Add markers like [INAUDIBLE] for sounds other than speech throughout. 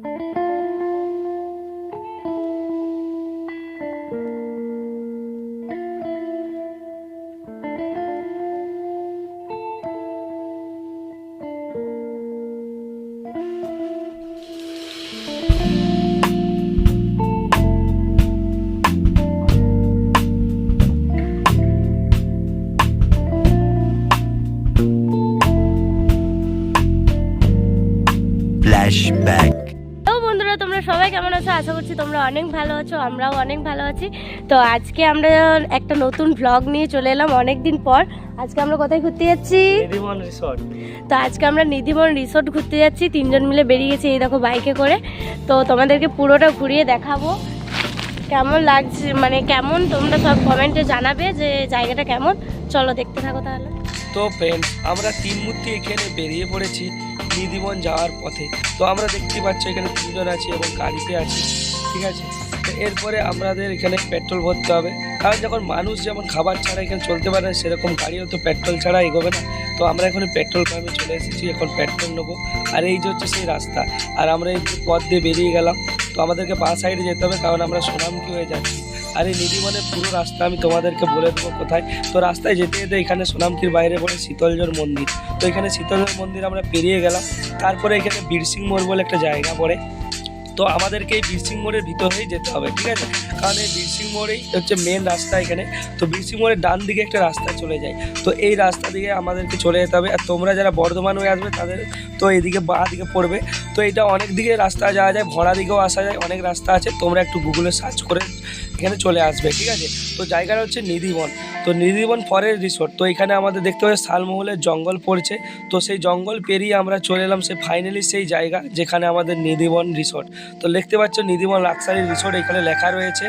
Música আছো? আমরাও অনেক ভালো আছি। তো আজকে আমরা একটা নতুন ভ্লগ নিয়ে চলে এলাম অনেক দিন পর। আজকে আমরা কোথায় ঘুরতে যাচ্ছি? নিধিমন রিসর্ট তো আজকে আমরা নিধিবন রিসোর্ট ঘুরতে যাচ্ছি। তিনজন মিলে বেরিয়ে গেছি এই দেখো বাইকে করে। তো তোমাদেরকে পুরোটা ঘুরিয়ে দেখাবো। কেমন লাগছে? মানে কেমন? তোমরা সব কমেন্টে জানাবে যে জায়গাটা কেমন। চলো দেখতে থাকো তাহলে। তো ফ্রেন্ডস আমরা তিন মূর্তি এখানে বেরিয়ে পড়েছি নিধিবন যাওয়ার পথে। তো আমরা দেখতে পাচ্ছি এখানে তিনজন আছি এবং গাড়িতে আছি। ঠিক আছে? এরপরে আমাদের এখানে পেট্রোল ভরতে হবে। কারণ যখন মানুষ যেমন খাবার ছাড়া এখানে চলতে পারে না, সেরকম গাড়িও তো পেট্রোল ছাড়া এগোবে না। তো আমরা এখন পেট্রোল পাম্পে চলে এসেছি, এখন পেট্রোল নেব। আর এই যে হচ্ছে সেই রাস্তা, আর আমরা এই পথ দিয়ে বেরিয়ে গেলাম, তো আমাদেরকে বাঁ সাইডে যেতে হবে, কারণ আমরা সোনামুখী হয়ে যাচ্ছি। আর এই নিধিবনের পুরো রাস্তা আমি তোমাদেরকে বলে দেবো কোথায়। তো রাস্তায় যেতে যেতে এখানে সোনামকির বাইরে পড়ে শীতলজোর মন্দির। তো এখানে শীতলজোর মন্দির আমরা পেরিয়ে গেলাম। তারপরে এখানে বীরসিং মোড় বলে একটা জায়গা পড়ে। তো আমাদেরকে এই বীরসিং মোড়ের ভিতরেই যেতে হবে, ঠিক আছে? কারণ এই বীরসিং মোড়েই হচ্ছে মেন রাস্তা এখানে। তো বীরসিং মোড়ের ডান দিকে একটা রাস্তা চলে যায়। তো এই রাস্তা দিকে আমাদেরকে চলে যেতে হবে। আর তোমরা যারা বর্ধমান হয়ে আসবে, তাদের তো এইদিকে বাঁ দিকে পড়বে। তো এটা অনেক দিকে রাস্তা যাওয়া যায়, ভরা দিকেও আসা যায়, অনেক রাস্তা আছে। তোমরা একটু গুগলে সার্চ করে এখানে চলে আসবে, ঠিক আছে? তো জায়গাটা হচ্ছে নিধিবন। তো নিধিবন ফরেস্ট রিসোর্ট। তো এখানে আমাদের দেখতে পাচ্ছি শালমহলের জঙ্গল পড়ছে। তো সেই জঙ্গল পেরিয়ে আমরা চলে এলাম সে ফাইনালি সেই জায়গা যেখানে আমাদের নিধিবন রিসোর্ট। তো দেখতে পাচ্ছ নিধিবন লাক্সারি রিসোর্ট এখানে লেখা রয়েছে।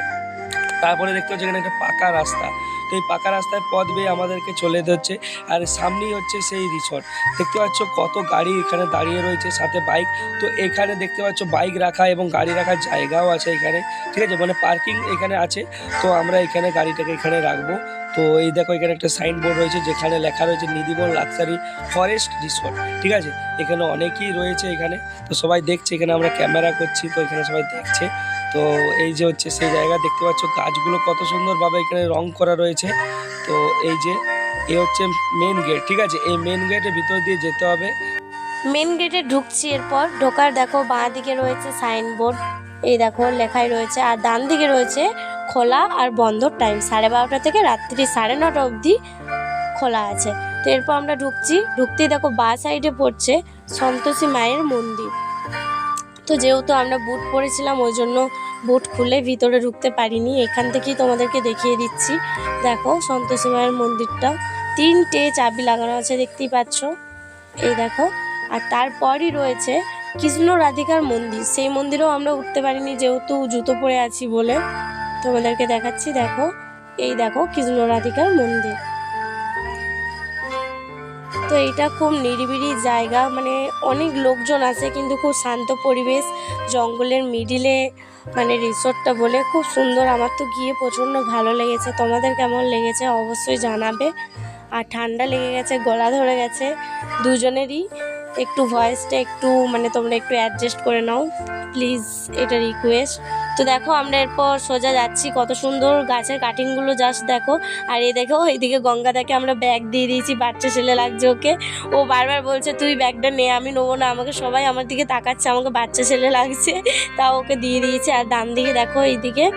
তারপরে দেখতে পাচ্ছি এখানে একটা পাকা রাস্তা। তো এই পাকা রাস্তায় পথ বেয়ে আমাদেরকে চলে যেতে হচ্ছে। আর সামনেই হচ্ছে সেই রিসোর্ট দেখতে পাচ্ছ কত গাড়ি এখানে দাঁড়িয়ে রয়েছে, সাথে বাইক তো এখানে দেখতে পাচ্ছ বাইক রাখা এবং গাড়ি রাখার জায়গাও আছে এখানে। ঠিক আছে? মানে পার্কিং এখানে আছে। তো আমরা এখানে গাড়িটাকে এখানে রাখব। তো এই দেখো এখানে একটা সাইনবোর্ড রয়েছে, যেখানে লেখা রয়েছে নিধিবন লাক্সারি ফরেস্ট রিসোর্ট ঠিক আছে? এখানে অনেকেই রয়েছে এখানে। তো সবাই দেখছে, এখানে আমরা ক্যামেরা করছি, তো এখানে সবাই দেখছে। তো এই যে হচ্ছে সেই জায়গা দেখতে পাচ্ছ, গাছগুলো কত সুন্দরভাবে এখানে রং করা রয়েছে। তো এই যে, এ হচ্ছে মেন গেট ঠিক আছে? এই মেন গেটের ভিতর দিয়ে যেতে হবে। মেন গেটে ঢুকছি এরপর, ঢোকার দেখো বাঁ দিকে রয়েছে সাইনবোর্ড এই দেখো লেখাই রয়েছে, আর ডান দিকে রয়েছে খোলা আর বন্ধ টাইম সাড়ে বারোটা থেকে রাত্রি সাড়ে নটা অবধি খোলা আছে। তো এরপর আমরা ঢুকছি, ঢুকতেই দেখো বা সাইডে পড়ছে সন্তোষী মায়ের মন্দির। তো যেহেতু আমরা বুট পরেছিলাম, ওই জন্য বুট খুলে ভিতরে ঢুকতে পারিনি। এখান থেকেই তোমাদেরকে দেখিয়ে দিচ্ছি। দেখো, সন্তোষী মায়ের মন্দিরটা। তিনটে চাবি লাগানো আছে, দেখতেই পাচ্ছ। এই দেখো, আর তারপরই রয়েছে কৃষ্ণ রাধিকার মন্দির। সেই মন্দিরেও আমরা উঠতে পারিনি, যেহেতু জুতো পরে আছি বলে তোমাদেরকে দেখাচ্ছি। দেখো, এই দেখো কৃষ্ণ রাধিকার মন্দির। তো এটা খুব নিরিবিড়ি জায়গা। মানে অনেক লোকজন আছে, কিন্তু খুব শান্ত পরিবেশ। জঙ্গলের মিডিলে মানে রিসোর্টটা বলে খুব সুন্দর। আমার তো গিয়ে প্রচণ্ড ভালো লেগেছে। তোমাদের কেমন লেগেছে অবশ্যই জানাবে। আর ঠান্ডা লেগে গেছে, গলা ধরে গেছে। দুজনেরই একটু ভয়েসটা একটু মানে তোমরা একটু অ্যাডজাস্ট করে নাও প্লিজ এটা রিকোয়েস্ট তো দেখো, আমরা এরপর সোজা যাচ্ছি, কত সুন্দর গাছের কাটিংগুলো জাস্ট দেখো। আর এই দেখো, এইদিকে গঙ্গাদাকে আমরা ব্যাগ দিয়ে দিয়েছি, বাচ্চা ছেলে লাগছে ওকে। ও বারবার বলছে, তুই ব্যাগটা নে, আমি নেব না, আমাকে সবাই আমার দিকে তাকাচ্ছে, আমাকে বাচ্চা ছেলে লাগছে। [LAUGHS] তাও ওকে দিয়ে দিয়েছি। আর ডান দিকে দেখো, এইদিকে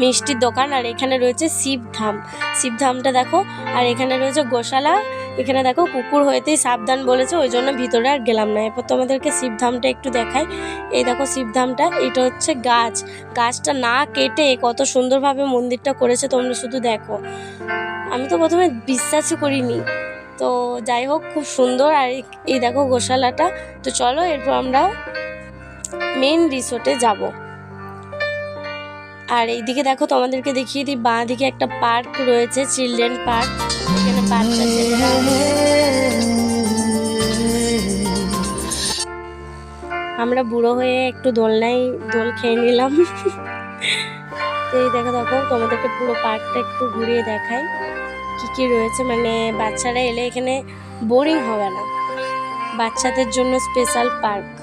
মিষ্টির দোকান, আর এখানে রয়েছে শিবধাম। শিবধামটা দেখো, আর এখানে রয়েছে গোশালা এখানে দেখো কুকুর হইতেই সাবধান বলেছে, ওই জন্য ভিতরে আর গেলাম না। এরপর তোমাদেরকে শিবধামটা একটু দেখাই। এই দেখো শিবধামটা, এটা হচ্ছে গাছ। গাছটা না কেটে কত সুন্দরভাবে মন্দিরটা করেছে তোমরা শুধু দেখো। আমি তো প্রথমে বিশ্বাসই করিনি। তো যাই হোক, খুব সুন্দর। আর এই- দেখো গোশালাটা। তো চলো, এরপর আমরা মেন রিসোর্টে যাব। আর এইদিকে দেখো তোমাদেরকে দেখিয়ে দিই বাঁ দিকে একটা পার্ক রয়েছে চিলড্রেন পার্ক আমরা বুড়ো হয়ে একটু দোল দোলনায় দোল খেয়ে নিলাম। তো এই দেখো দেখো, তোমাদেরকে পুরো পার্কটা একটু ঘুরিয়ে দেখাই। কি কি রয়েছে? মানে বাচ্চারা এলে এখানে বোরিং হবে না। বাচ্চাদের জন্য স্পেশাল পার্ক।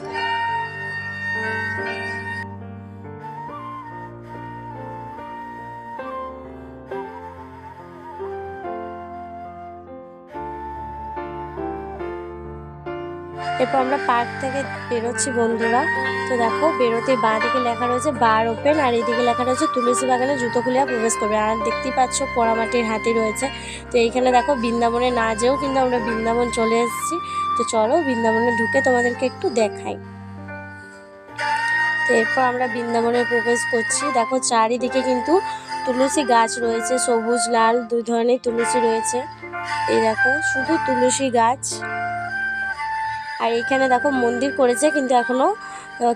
এরপর আমরা পার্ক থেকে বেরোচ্ছি, বন্ধুরা। তো দেখো বেরোতে বাঁ দিকে লেখা রয়েছে বার ওপেন, আর এইদিকে লেখা রয়েছে তুলসী বাগানে জুতো খুলে প্রবেশ করবে। আর দেখতেই পাচ্ছ, পোড়ামাটির হাতি রয়েছে। তো এইখানে দেখো, বৃন্দাবনে না যেও কিন্তু আমরা বৃন্দাবন চলে এসেছি। তো চলো, বৃন্দাবনে ঢুকে তোমাদেরকে একটু দেখাই। তো এরপর আমরা বৃন্দাবনে প্রবেশ করছি। দেখো, চারিদিকে কিন্তু তুলসী গাছ রয়েছে, সবুজ, লাল, দুই ধরনের তুলসী রয়েছে। এই দেখো, শুধু তুলসী গাছ। আর এখানে দেখো মন্দির করেছে কিন্তু এখনও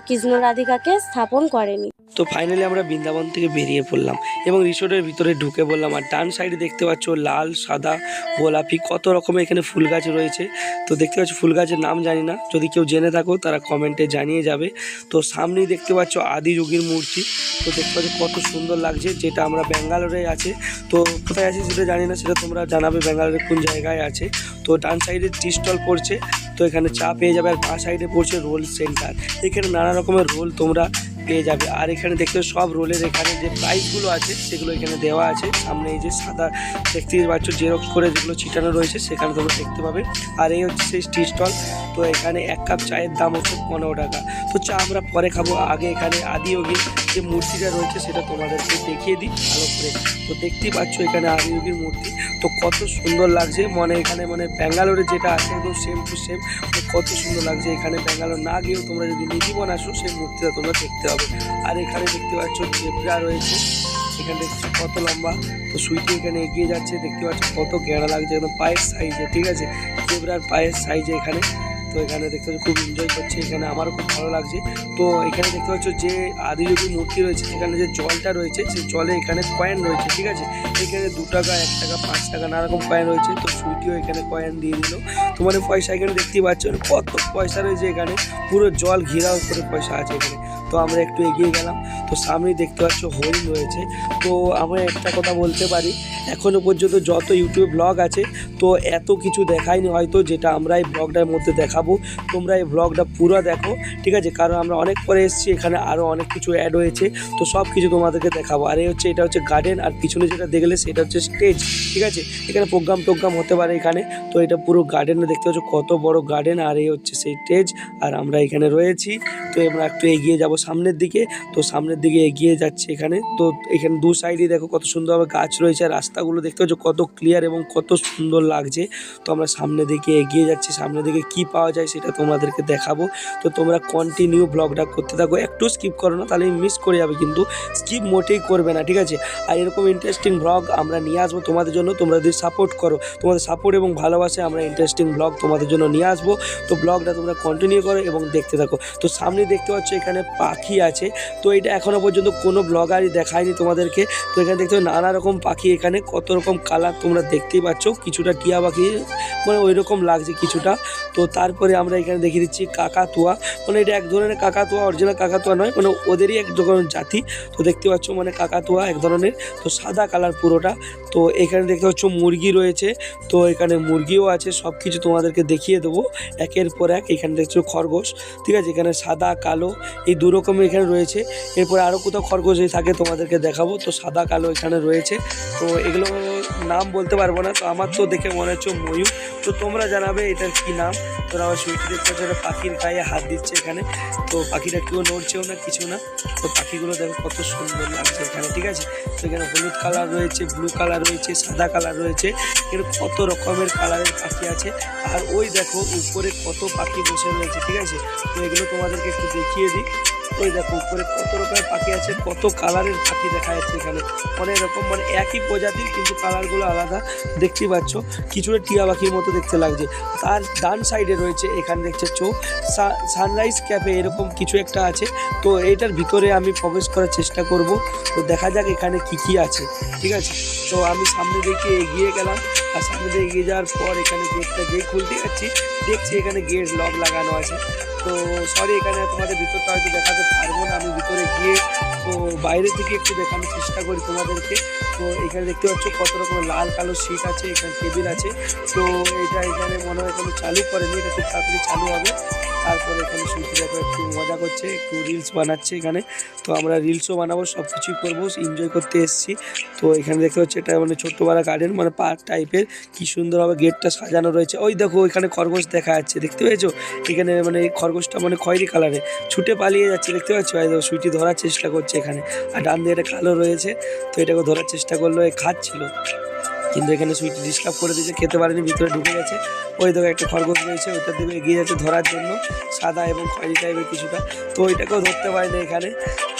কৃষ্ণ রাধিকাকে স্থাপন করেনি। তো ফাইনালি আমরা বৃন্দাবন থেকে বেরিয়ে পড়লাম এবং রিসোর্টের ভিতরে ঢুকে বললাম আর ডান সাইডে দেখতে পাচ্ছ লাল, সাদা, গোলাপি, কত রকমের এখানে ফুল গাছ রয়েছে। তো দেখতে পাচ্ছ ফুল গাছের নাম জানি না। যদি কেউ জেনে থাকো, তারা কমেন্টে জানিয়ে যাবে। তো সামনেই দেখতে পাচ্ছ আদি যুগের মূর্তি। তো দেখতে পাচ্ছ কত সুন্দর লাগছে, যেটা আমরা ব্যাঙ্গালোরে আছে। তো কোথায় আছে সেটা জানি না, সেটা তোমরা জানাবে ব্যাঙ্গালোরে কোন জায়গায় আছে। তো ডান সাইডে টি স্টল পড়ছে। তো এখানে চা পেয়ে যাবে আর বাঁ সাইডে পড়ছে রোল সেন্টার এখানে নানা রকমের রোল তোমরা পেয়ে যাবে। আর এখানে দেখতে সব রোলের এখানে যে প্রাইসগুলো আছে, সেগুলো এখানে দেওয়া আছে। সামনে এই যে সাদা দেখতে পাচ্ছ জেরক্স করে যেগুলো ছিটানো রয়েছে, সেখানে তোমরা দেখতে পাবে। আর এই হচ্ছে সেই টি স্টল তো এখানে এক কাপ চায়ের দাম হচ্ছে পনেরো টাকা। তো চা আমরা পরে খাব। আগে এখানে আদিয়োগীর যে মূর্তিটা রয়েছে, সেটা তোমাদেরকে দেখিয়ে দিই ভালো করে। তো দেখতেই পাচ্ছ এখানে আদিয়োগীর মূর্তি। তো কত সুন্দর লাগছে। মানে এখানে মানে ব্যাঙ্গালোরে যেটা আছে, একদম সেম টু সেম কত সুন্দর লাগছে এখানে ব্যাঙ্গালোর। না গিয়েও তোমরা যদি নিধিবন আসো, সেই মূর্তিটা তোমরা দেখতে আর এখানে দেখতে পাচ্ছ জেব্রা রয়েছে। এখানে দেখছ কত লম্বা। তো সুইটি এখানে এগিয়ে যাচ্ছে। দেখতে পাচ্ছ কত গেঁড়া লাগছে একদম পায়ের সাইজে, ঠিক আছে? জেব্রার পায়ের সাইজে এখানে। তো এখানে দেখতে পাচ্ছ খুব এনজয় করছে। এখানে আমারও খুব ভালো লাগছে। তো এখানে দেখতে পাচ্ছ যে আদিযোগী মূর্তি রয়েছে। সেখানে যে জলটা রয়েছে সেই জলে এখানে কয়েন রয়েছে, ঠিক আছে? এখানে দু টাকা, এক টাকা, পাঁচ টাকা, নানা রকম কয়েন রয়েছে। তো সুইটিও এখানে কয়েন দিয়ে দিল। তো মানে পয়সা এখানে দেখতেই পাচ্ছ, কত পয়সা রয়েছে এখানে। পুরো জল ঘেরাও করে পয়সা আছে এখানে। তো আমরা একটু এগিয়ে গেলাম। তো সামনেই দেখতে পাচ্ছ হরিণ রয়েছে। তো আমরা একটা কথা বলতে পারি এখনও পর্যন্ত যত ইউটিউব ব্লগ আছে, তো এত কিছু দেখায়নি হয়তো যেটা আমরা এই ব্লগটার মধ্যে দেখাবো। তোমরা এই ব্লগটা পুরো দেখো, ঠিক আছে? কারণ আমরা অনেক পরে এসেছি, এখানে আরও অনেক কিছু অ্যাড হয়েছে। তো সব কিছু তোমাদেরকে দেখাবো। আর এই হচ্ছে, এটা হচ্ছে গার্ডেন আর পিছনে যেটা দেখলে সেটা হচ্ছে স্টেজ ঠিক আছে? এখানে প্রোগ্রাম টোগ্রাম হতে পারে এখানে। তো এটা পুরো গার্ডেনে দেখতে পাচ্ছ, কত বড় গার্ডেন আর এই হচ্ছে সেই স্টেজ আর আমরা এখানে রয়েছি। তো আমরা একটু এগিয়ে যাব সামনের দিকে। তো সামনের দিকে এগিয়ে যাচ্ছে এখানে। তো এখানে দু সাইডে দেখো কত সুন্দরভাবে গাছ রয়েছে, আর রাস্তাগুলো দেখতে পাচ্ছ কত ক্লিয়ার এবং কত সুন্দর লাগছে। তো আমরা সামনের দিকে এগিয়ে যাচ্ছি সামনের দিকে কি পাওয়া যায় সেটা তোমাদেরকে দেখাবো। তো তোমরা কন্টিনিউ ব্লগটা করতে থাকো, একটু স্কিপ করো না তাহলে মিস করে যাবে, কিন্তু স্কিপ মোটেই করবে না, ঠিক আছে? আর এরকম ইন্টারেস্টিং ব্লগ আমরা নিয়ে আসব তোমাদের জন্য, তোমরা যদি সাপোর্ট করো, তোমাদের সাপোর্ট এবং ভালোবাসে আমরা ইন্টারেস্টিং ব্লগ তোমাদের জন্য নিয়ে আসব। তো ব্লগটা তোমরা কন্টিনিউ করো এবং দেখতে থাকো। তো সামনে দেখতে পাচ্ছ এখানে পাখি আছে। তো এটা এখনও পর্যন্ত কোনো ব্লগারই দেখায়নি তোমাদেরকে। তো এখানে দেখতে নানা রকম পাখি, এখানে কত রকম কালার তোমরা দেখতেই পাচ্ছ। কিছুটা টিয়া পাখি মানে ওই রকম লাগছে কিছুটা। তো তারপরে আমরা এখানে দেখিয়ে দিচ্ছি কাকাতুয়া। মানে এটা এক ধরনের কাকাতুয়া অরিজিনাল কাকাতুয়া নয় মানে ওদেরই এক ধরনের জাতি। তো দেখতে পাচ্ছ মানে কাকাতুয়া এক ধরনের, তো সাদা কালার পুরোটা। তো এখানে দেখতে পাচ্ছ মুরগি রয়েছে। তো এখানে মুরগিও আছে সব কিছু তোমাদেরকে দেখিয়ে দেবো। একের পর এক এখানে দেখছ খরগোশ, ঠিক আছে? এখানে সাদা, কালো, এই দু রকমের এখানে রয়েছে। এরপরে আরও কোথাও খরগোশ যদি থাকে তোমাদেরকে দেখাবো। তো সাদা, কালো এখানে রয়েছে। তো এগুলো নাম বলতে পারব না। তো আমার তো দেখে মনে হচ্ছে ময়ূর। তো তোমরা জানাবে এটার কি নাম। তোরা আবার সুইটি দেখতে পাখির গায়ে হাত দিচ্ছে এখানে। তো পাখিটা কেউ নড়ছেও না, কিছু না। তো পাখিগুলো দেখো কত সুন্দর লাগছে এখানে, ঠিক আছে? তো এখানে হলুদ কালার রয়েছে, ব্লু কালার রয়েছে, সাদা কালার রয়েছে। এখানে কত রকমের কালারের পাখি আছে। আর ওই দেখো উপরে কত পাখি বসে রয়েছে, ঠিক আছে? তো এগুলো তোমাদেরকে একটু দেখিয়ে দিই। ওই দেখো, উপরে কত রকমের পাখি আছে, কত কালারের পাখি দেখা যাচ্ছে এখানে। অনেক রকম মানে একই প্রজাতির, কিন্তু কালারগুলো আলাদা। দেখতেই পাচ্ছ, কিছুটা টিয়া পাখির মতো দেখতে লাগছে। তার ডান সাইডে রয়েছে, এখানে দেখছে চোখ সানরাইজ ক্যাফে এরকম কিছু একটা আছে। তো এইটার ভিতরে আমি প্রবেশ করার চেষ্টা করব। তো দেখা যাক এখানে কি কি আছে, ঠিক আছে? তো আমি সামনে দিকে এগিয়ে গেলাম। আর সামনে এগিয়ে যাওয়ার পর এখানে গেটটা যেই খুলতে যাচ্ছি, দেখছি এখানে গেট লক লাগানো আছে। তো সরি এখানে তোমাদের ভিতরটা হয়তো দেখাতে পারব না। আমি ভিতরে গিয়ে, তো বাইরে থেকে একটু দেখানোর চেষ্টা করি তোমাদেরকে। তো এখানে দেখতে পাচ্ছ কত রকমের লাল কালো সিট আছে, এখানে টেবিল আছে। তো এটা এখানে মনে হয় কোনো চালু করেনি, এটা খুব তাড়াতাড়ি চালু হবে। তারপরে এখানে সুইটি দেখো একটু মজা করছে, একটু রিলস বানাচ্ছে এখানে। তো আমরা রিলসও বানাবো সব কিছুই করব এনজয় করতে এসেছি। তো এখানে দেখতে পাচ্ছি এটা মানে ছোট্ট বড় গার্ডেন মানে পার্ক টাইপের কি সুন্দরভাবে গেটটা সাজানো রয়েছে। ওই দেখো এখানে খরগোশ দেখা যাচ্ছে। দেখতে পেয়েছ? এখানে মানে খরগোশটা মানে খয়েরি কালারে ছুটে পালিয়ে যাচ্ছে, দেখতে পাচ্ছ? এই দেখো, সুইটি ধরার চেষ্টা করছে এখানে। আর ডান দিয়ে একটা কালো রয়েছে, তো এটাকে ধরার চেষ্টা করল, এ খাচ্ছিল। কিন্তু এখানে সুইটি ডিস্টার্ব করে দিয়েছে, খেতে পারেনি, ভিতরে ঢুকে গেছে। ওই দেখো একটা খরগোশ রয়েছে ওইটার দিকে এগিয়ে যাচ্ছে ধরার জন্য, সাদা এবং খয়েরি টাইপের কিছুটা। তো ওইটাকেও ধরতে পারেনি এখানে।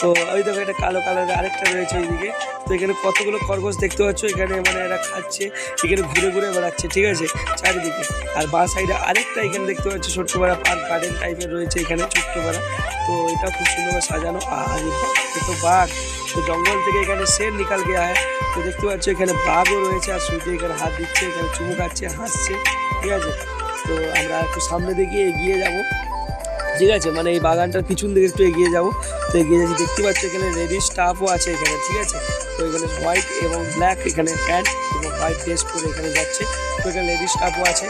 তো ওই দেখো একটা কালো কালারের আরেকটা রয়েছে ওইদিকে। তো এখানে কতগুলো খরগোশ দেখতে পাচ্ছ? এখানে মানে এরা খাচ্ছে, এখানে ঘুরে ঘুরে বেড়াচ্ছে, ঠিক আছে? চারিদিকে। আর বাঁ সাইডে আরেকটা এখানে দেখতে পাচ্ছ, ছোট্ট পাড়া পার্ক গার্ডেন টাইপের রয়েছে এখানে, ছোট্ট পাড়া। তো এটা খুব সুন্দরভাবে সাজানো। আর এ তো বাঘ, তো জঙ্গল থেকে এখানে শের নিকাল গিয়া হয়। তো দেখতে পাচ্ছ এখানে বাঘও রয়েছে আর সুইটি এখানে হাত দিচ্ছে, এখানে চুমু খাচ্ছে, হাসছে, ঠিক আছে? তো আমরা একটু সামনে দিকে এগিয়ে যাব। ঠিক আছে মানে এই বাগানটার পিছন দিকে একটু এগিয়ে যাব। তো এগিয়ে যাচ্ছি, দেখতে পাচ্ছ এখানে রেডি স্টাফও আছে এখানে, ঠিক আছে? তো এখানে হোয়াইট এবং ব্ল্যাক এখানে প্যান্ট এবং হোয়াইট ড্রেস পরে এখানে যাচ্ছে। তো এখানে লেডিস স্টাফও আছে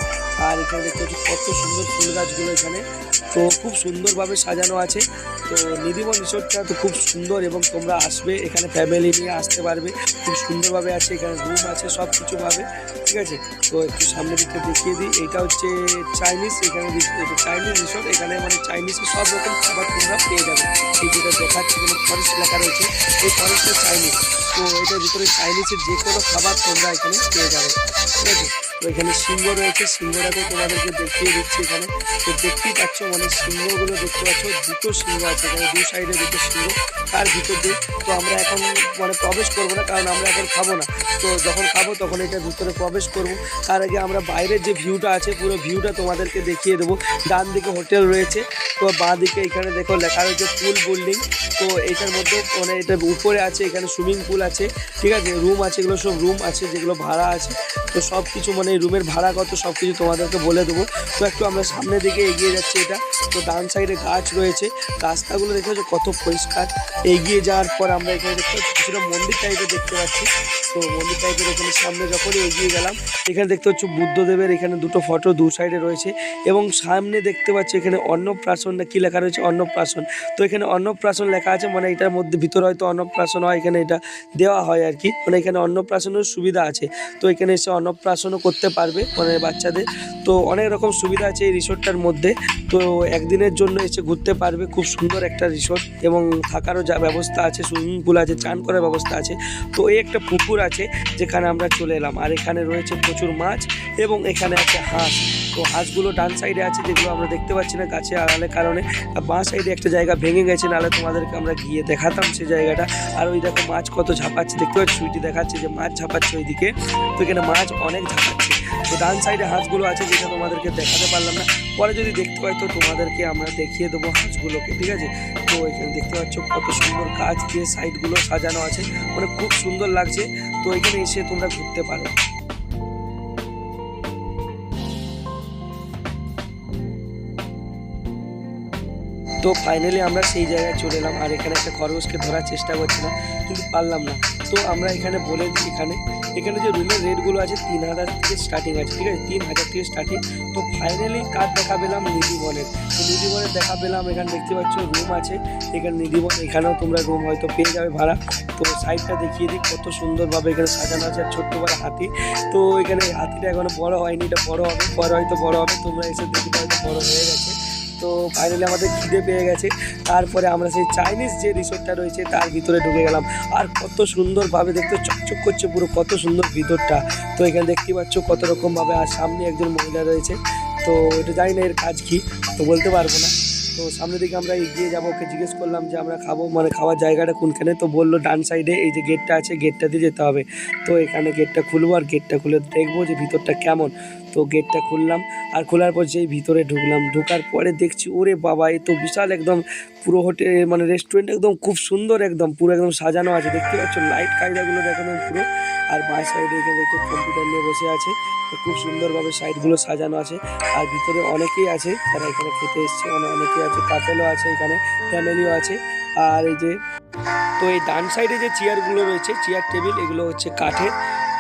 আর এখানে দেখতে পাচ্ছি কত সুন্দর ফুল গাছগুলো এখানে। তো খুব সুন্দরভাবে সাজানো আছে। তো নিধিবন রিসোর্টটা তো খুব সুন্দর এবং তোমরা আসবে, এখানে ফ্যামিলি নিয়ে আসতে পারবে, খুব সুন্দরভাবে আছে, এখানে রুম আছে সব কিছু পাবে, ঠিক আছে? তো একটু সামনের দিকটা দেখিয়ে দিই, এটা হচ্ছে চাইনিজ এখানে চাইনিজ রিসোর্ট এখানে মানে চাইনিজের সব রকম খাবার তোমরা পেয়ে যাবে। এই যেটা দেখাচ্ছে কোনো ফরেস্ট লেখা রয়েছে, এই ফরেস্টটা চাইনিজ তো এটার ভিতরে চাইনিজের যে কোনো খাবার তোমরা এখানে পেয়ে যাবে, ঠিক আছে? তো এখানে সিংহ রয়েছে। সিংহটাকে তোমাদেরকে দেখিয়ে দিচ্ছি এখানে। তো দেখতেই পাচ্ছ মানে সিংহগুলো দেখতে পাচ্ছ, দুটো সিংহ আছে এখানে, দু সাইডে দুটো সিংহ, তার ভিতর দিয়ে। তো আমরা এখন মানে প্রবেশ করব না, কারণ আমরা এখন খাব না। তো যখন খাব তখন এটার ভিতরে প্রবেশ করব। তার আগে আমরা বাইরের যে ভিউটা আছে, পুরো ভিউটা তোমাদেরকে দেখিয়ে দেবো। ডান দিকে হোটেল রয়েছে, তো বাঁ দিকে এখানে দেখো লেখা রয়েছে পুল বিল্ডিং। তো এটার মধ্যে মানে এটা উপরে আছে, এখানে সুইমিং পুল আছে, ঠিক আছে, রুম আছে, এগুলো সব রুম আছে, যেগুলো ভাড়া আছে। তো সব কিছু মানে রুমের ভাড়া কত সব কিছু তোমাদেরকে বলে দেবো। তো একটু আমরা সামনের দিকে এগিয়ে যাচ্ছি এটা। তো ডান সাইডে গাছ রয়েছে। রাস্তাগুলো দেখে যাচ্ছে কত পরিষ্কার। এগিয়ে যাওয়ার পর আমরা এখানে দেখতে কিছুটা মন্দির টাইপের দেখতে পাচ্ছি। তো মন্দির টাইপের এখানে সামনে যখনই এগিয়ে গেলাম, এখানে দেখতে পাচ্ছ বুদ্ধদেবের এখানে দুটো ফটো দু সাইডে রয়েছে এবং সামনে দেখতে পাচ্ছি এখানে অন্নপ্রাশন না কি লেখা রয়েছে? অন্নপ্রাশন। তো এখানে অন্নপ্রাশন লেখা আছে মানে এটার মধ্যে ভিতরে হয়তো অন্নপ্রাশন হয়, এখানে এটা দেওয়া হয় আর কি। মানে এখানে অন্নপ্রাশনের সুবিধা আছে। তো এখানে এসে অন্নপ্রাশনও করতে পারবে মানে বাচ্চাদের। তো অনেক রকম সুবিধা আছে এই রিসোর্টটার মধ্যে। তো একদিনের জন্য এসে ঘুরতে পারবে, খুব সুন্দর একটা রিসোর্ট এবং থাকারও যা ব্যবস্থা আছে, সুইমিং পুল আছে, চান করার ব্যবস্থা আছে। তো এই একটা পুকুর আছে, যেখানে আমরা চলে এলাম। আর এখানে রয়েছে প্রচুর মাছ এবং এখানে আছে হাঁস। তো হাঁসগুলো ডান সাইডে আছে যেগুলো আমরা দেখতে পাচ্ছি না গাছে আড়ালের কারণে বাঁ সাইডে একটা জায়গা ভেঙে গেছে, নাহলে তোমাদেরকে আমরা গিয়ে দেখাতাম সেই জায়গাটা। আর ওই দেখো মাছ কত ঝাঁপাচ্ছে, দেখতে পাচ্ছি? সুইটি দেখাচ্ছে যে মাছ ঝাপাচ্ছে ওইদিকে। তো এখানে মাছ অনেক ঝাঁপাচ্ছে। তো ডান সাইডে হাঁসগুলো আছে যেটা তোমাদেরকে দেখাতে পারলাম না। পরে যদি দেখতে পাই তো তোমাদেরকে আমরা দেখিয়ে দেবো হাঁসগুলোকে, ঠিক আছে? তো এখানে দেখতে পাচ্ছ কত সুন্দর গাছ দিয়ে সাইডগুলো সাজানো আছে। মানে খুব সুন্দর লাগছে। তো এখানে এসে তোমরা ঘুরতে পারো। তো ফাইনালি আমরা সেই জায়গায় চলে এলাম। আর এখানে একটা খরগোশকে ধরার চেষ্টা করছিলাম, কিন্তু পারলাম না। তো আমরা এখানে বলে এখানে এখানে যে রুমের রেটগুলো আছে, তিন হাজার থেকে স্টার্টিং আছে, ঠিক আছে? তিন হাজার থেকে স্টার্টিং তো ফাইনালি কার দেখা পেলাম? নিধিবনের। তো নিধিবনের দেখা পেলাম, এখানে দেখতে পাচ্ছ রুম আছে। এখানে নিধিবন, এখানেও তোমরা রুম হয়তো পেয়ে যাবে ভাড়া। তো সাইডটা দেখিয়ে দিই, কত সুন্দরভাবে এখানে সাজানো আছে, আর ছোট্ট বড় হাতি। তো এখানে হাতিটা এখনও বড় হয়নি, এটা বড় হবে, পরে হয়তো বড় হবে, তোমরা এসে দেখতে হয়তো বড় হয়ে গেছে। তো ফাইনালি আমাদের খিদে পেয়ে গেছে। তারপরে আমরা সেই চাইনিজ যে রিসোর্টটা রয়েছে, তার ভিতরে ঢুকে গেলাম। আর কত সুন্দরভাবে দেখতে চকচক করছে পুরো, কত সুন্দর ভিতরটা। তো এখানে দেখতে পাচ্ছ কত রকমভাবে আর সামনে একজন মহিলা রয়েছে। তো এটা জানি না এর কাজ কী, তো বলতে পারব না। তো সামনের দিকে আমরা এগিয়ে যাব, ওকে জিজ্ঞেস করলাম যে আমরা খাব মানে খাওয়ার জায়গাটা কোনখানে? তো বলল ডান সাইডে এই যে গেটটা আছে গেটটা দিয়ে যেতে হবে। তো এখানে গেটটা খুলবো আর গেটটা খুলে দেখব যে ভিতরটা কেমন। তো গেটটা খুললাম। আর খোলার পর যেই ভিতরে ঢুকলাম, ঢোকার পরে দেখছি, ওরে বাবা, এ তো বিশাল একদম পুরো হোটেল মানে রেস্টুরেন্ট একদম খুব সুন্দর একদম, পুরো একদম সাজানো আছে। দেখতে পাচ্ছ লাইট কায়দাগুলো দেখানো পুরো। আর বাঁ সাইডে এখানে দেখছ কম্পিউটার নিয়ে বসে আছে। খুব সুন্দরভাবে সাইডগুলো সাজানো আছে। আর ভিতরে অনেকেই আছে, যারা এখানে খেতে এসছে অনেক অনেকেই আছে, কাপেলও আছে এখানে ফ্যামিলিও আছে। আর এই যে, তো এই ডান সাইডে যে চেয়ারগুলো রয়েছে চেয়ার টেবিল এগুলো হচ্ছে কাঠের।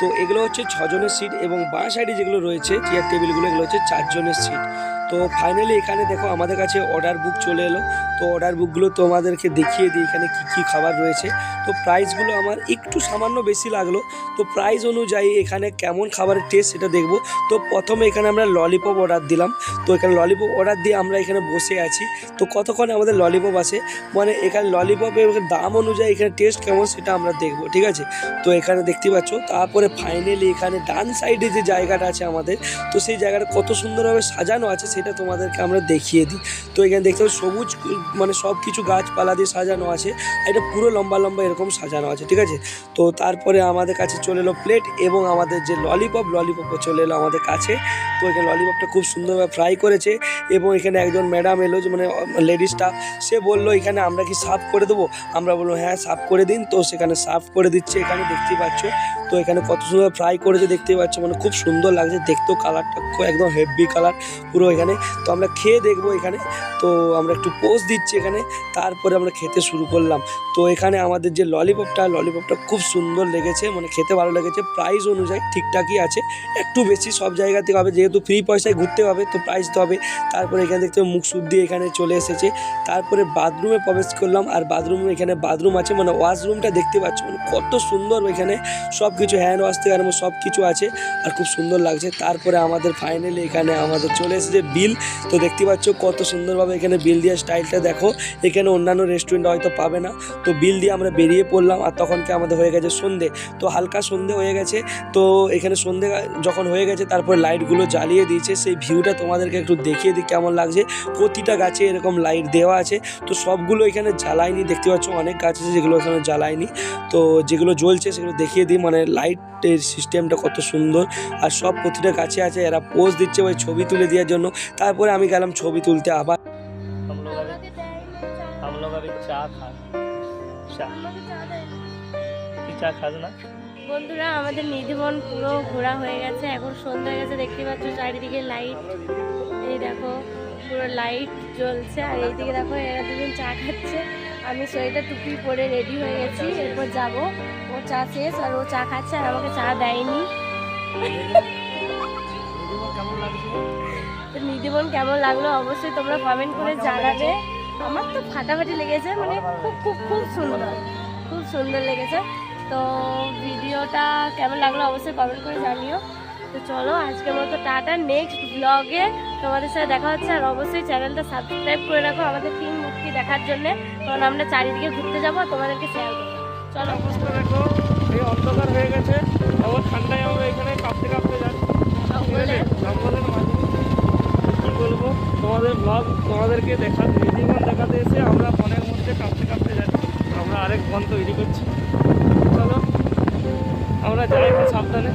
তো এগুলো হচ্ছে ছজনের সিট এবং বাঁ সাইডে যেগুলো রয়েছে চেয়ার টেবিলগুলো এগুলো হচ্ছে চারজনের সিট তো ফাইনালি এখানে দেখো আমাদের কাছে অর্ডার বুক চলে এলো। তো অর্ডার বুকগুলো তোমাদেরকে দেখিয়ে দিই এখানে কী কী খাবার রয়েছে। তো প্রাইসগুলো আমার একটু সামান্য বেশি লাগল। তো প্রাইস অনুযায়ী এখানে কেমন খাবারের টেস্ট সেটা দেখব। তো প্রথমে এখানে আমরা ললিপপ অর্ডার দিলাম। তো এখানে ললিপপ অর্ডার দিয়ে আমরা এখানে বসে আছি। তো কতক্ষণে আমাদের ললিপপ আসে মানে এখানে ললিপপের দাম অনুযায়ী এখানে টেস্ট কেমন সেটা আমরা দেখব, ঠিক আছে? তো এখানে দেখতে পাচ্ছ, তারপরে ফাইনালি এখানে ডান সাইডে যে জায়গাটা আছে আমাদের, তো সেই জায়গাটা কত সুন্দরভাবে সাজানো আছে সেটা তোমাদেরকে আমরা দেখিয়ে দিই। তো এখানে দেখতে সবুজ মানে সব কিছু গাছপালা দিয়ে সাজানো আছে এটা পুরো লম্বা লম্বা এরকম সাজানো আছে, ঠিক আছে? তো তারপরে আমাদের কাছে চলে এলো প্লেট এবং আমাদের যে ললিপপ, ললিপপও চলে এলো আমাদের কাছে। তো এখানে ললিপপটা খুব সুন্দরভাবে ফ্রাই করেছে এবং এখানে একজন ম্যাডাম এলো যে মানে লেডিস স্টাফ সে বলল, এখানে আমরা কি সার্ভ করে দেবো? আমরা বলল হ্যাঁ সার্ভ করে দিন। তো সেখানে সার্ভ করে দিচ্ছে, এখানে দেখতেই পাচ্ছ। তো এখানে কত সুন্দর ফ্রাই করেছে, দেখতেই পাচ্ছ মানে খুব সুন্দর লাগছে, দেখতেও কালারটা একদম হেভি কালার, পুরো এখানে তো আমরা খেয়ে দেখব এখানে। তো আমরা একটু পোজ দিচ্ছি এখানে। তারপরে আমরা খেতে শুরু করলাম। তো এখানে আমাদের যে ললিপপটা ললিপপটা খুব সুন্দর লেগেছে। মানে খেতে ভালো লেগেছে। প্রাইস অনুযায়ী ঠিকঠাকই আছে। একটু বেশি সব জায়গা থেকে হবে। যেহেতু ফ্রি পয়সায় ঘুরতে হবে, তো প্রাইস তো হবে। তারপরে এখানে দেখতে মুখ শুদ্ধি এখানে চলে এসেছে। তারপরে বাথরুমে প্রবেশ করলাম। আর বাথরুমে এখানে বাথরুম আছে। মানে ওয়াশরুমটা দেখতে পাচ্ছ। মানে কত সুন্দর এখানে। সব কিছু হ্যান্ড ওয়াশ থেকে আরম্ভ সব কিছু আছে। আর খুব সুন্দর লাগছে। তারপরে আমাদের ফাইনালি এখানে আমাদের চলে এসেছে বিল। তো দেখতে পাচ্ছ কত সুন্দরভাবে এখানে বিল দেওয়ার স্টাইলটা। দেখো, এখানে অন্যান্য রেস্টুরেন্ট হয়তো পাবে না। তো বিল দিয়ে আমরা বেরিয়ে পড়লাম আর তখনকে আমাদের হয়ে গেছে সন্ধে। তো হালকা সন্ধে হয়ে গেছে। তো এখানে সন্ধে যখন হয়ে গেছে, তারপরে লাইটগুলো জ্বালিয়ে দিয়েছে। সেই ভিউটা তোমাদেরকে একটু দেখিয়ে দিই কেমন লাগছে। প্রতিটা গাছে এরকম লাইট দেওয়া আছে। তো সবগুলো এখানে জ্বালায়নি। দেখতে পাচ্ছ অনেক গাছ আছে যেগুলো এখানে জ্বালায়নি। তো যেগুলো জ্বলছে সেগুলো দেখিয়ে দিই। মানে লাইটের সিস্টেমটা কত সুন্দর। আর সব প্রতিটা গাছে আছে। এরা পোজ দিচ্ছে ওই ছবি তুলে দেওয়ার জন্য। তারপরে আমি গেলাম ছবি তুলতে আবার। চা চা? বন্ধুরা আমাদের নিধিবন পুরো ঘোরা হয়ে গেছে। এখন সন্ধ্যা হয়ে গেছে দেখতে পাচ্ছ চারিদিকে লাইট এই দেখো পুরো লাইট জ্বলছে। আর এইদিকে দেখো এরা দুজন চা খাচ্ছে। আমি সোয়েটার টুপি পরে রেডি হয়ে গেছি। এরপর যাব। ও চা শেষ আর ও চা খাচ্ছে আর আমাকে চা দেয়নি। কেমন লাগছে? তো কেমন লাগল অবশ্যই তোমরা কমেন্ট করে জানাবে। আমার তো ফাটাফাটি লেগেছে মানে খুব খুব খুব সুন্দর খুব সুন্দর লেগেছে। তো ভিডিওটা কেমন লাগল অবশ্যই কমেন্ট করে জানিও। তো চলো আজকের মতো টাটা নেক্সট ব্লগে তোমাদের সাথে দেখা হচ্ছে। আর অবশ্যই চ্যানেলটা সাবস্ক্রাইব করে রাখো আমাদের তিন মূর্তি দেখার জন্য। কারণ আমরা চারিদিকে ঘুরতে যাব তোমাদেরকে শেয়ার করব। চলো। দেখো এই অন্ধকার হয়ে গেছে। ঠান্ডায় আমরা এখানে কাঁপতে কাঁপতে যাচ্ছি। জঙ্গলের মাঝে। বলব। তোমাদের ব্লগ তোমাদেরকে দেখা জীবন দেখাতে এসে আমরা মনের মধ্যে কাঁপতে কাঁপতে যাচ্ছি আমরা আরেক বন তৈরি করছি। চলো, আমরা যাই সাবধানে।